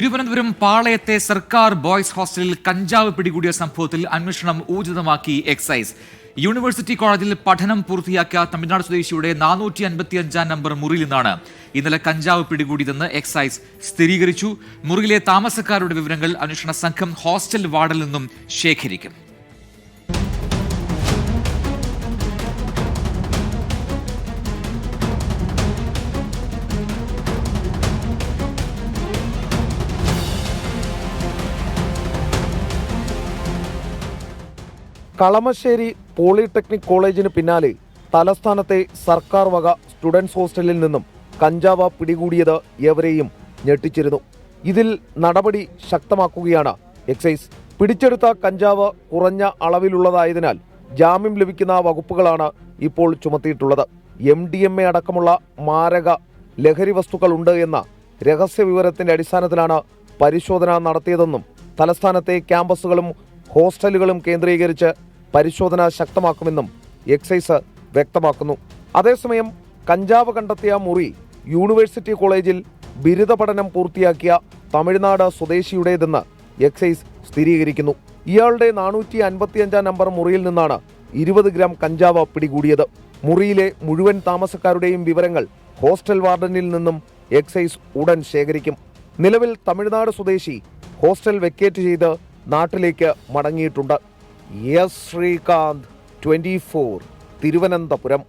തിരുവനന്തപുരം പാളയത്തെ സർക്കാർ ബോയ്സ് ഹോസ്റ്റലിൽ കഞ്ചാവ് പിടികൂടിയ സംഭവത്തിൽ അന്വേഷണം ഊർജിതമാക്കി എക്സൈസ്. യൂണിവേഴ്സിറ്റി കോളേജിൽ പഠനം പൂർത്തിയാക്കിയ തമിഴ്നാട് സ്വദേശിയുടെ നാനൂറ്റി അൻപത്തി അഞ്ചാം നമ്പർ മുറിയിൽ നിന്നാണ് ഇന്നലെ കഞ്ചാവ് പിടികൂടിയതെന്ന് എക്സൈസ് സ്ഥിരീകരിച്ചു. മുറിയിലെ താമസക്കാരുടെ വിവരങ്ങൾ അന്വേഷണ സംഘം ഹോസ്റ്റൽ വാർഡിൽ നിന്നും ശേഖരിക്കും. കളമശ്ശേരി പോളിടെക്നിക് കോളേജിന് പിന്നാലെ തലസ്ഥാനത്തെ സർക്കാർ വക സ്റ്റുഡൻസ് ഹോസ്റ്റലിൽ നിന്നും കഞ്ചാവ പിടികൂടിയത് എവരെയും ഞെട്ടിച്ചിരുന്നു. ഇതിൽ നടപടി ശക്തമാക്കുകയാണ്. എക്സൈസ് പിടിച്ചെടുത്ത കഞ്ചാവ് കുറഞ്ഞ അളവിലുള്ളതായതിനാൽ ജാമ്യം ലഭിക്കുന്ന വകുപ്പുകളാണ് ഇപ്പോൾ ചുമത്തിയിട്ടുള്ളത്. എം ഡി എം എ അടക്കമുള്ള മാരക ലഹരി വസ്തുക്കളുണ്ട് എന്ന രഹസ്യ വിവരത്തിന്റെ അടിസ്ഥാനത്തിലാണ് പരിശോധന നടത്തിയതെന്നും തലസ്ഥാനത്തെ ക്യാമ്പസുകളും ഹോസ്റ്റലുകളും കേന്ദ്രീകരിച്ച് പരിശോധന ശക്തമാക്കുമെന്നും എക്സൈസ് വ്യക്തമാക്കുന്നു. അതേസമയം കഞ്ചാവ് കണ്ടെത്തിയ മുറി യൂണിവേഴ്സിറ്റി കോളേജിൽ ബിരുദ പഠനം പൂർത്തിയാക്കിയ തമിഴ്നാട് സ്വദേശിയുടേതെന്ന് എക്സൈസ് സ്ഥിരീകരിക്കുന്നു. ഇയാളുടെ നാനൂറ്റി അൻപത്തിയഞ്ചാം നമ്പർ മുറിയിൽ നിന്നാണ് ഇരുപത് ഗ്രാം കഞ്ചാവ് പിടികൂടിയത്. മുറിയിലെ മുഴുവൻ താമസക്കാരുടെയും വിവരങ്ങൾ ഹോസ്റ്റൽ വാർഡനിൽ നിന്നും എക്സൈസ് ഉടൻ ശേഖരിക്കും. നിലവിൽ തമിഴ്നാട് സ്വദേശി ഹോസ്റ്റൽ വെക്കേറ്റ് ചെയ്ത് നാട്ടിലേക്ക് മടങ്ങിയിട്ടുണ്ട്. S Sreekanth twenty four Thiruvananthapuram.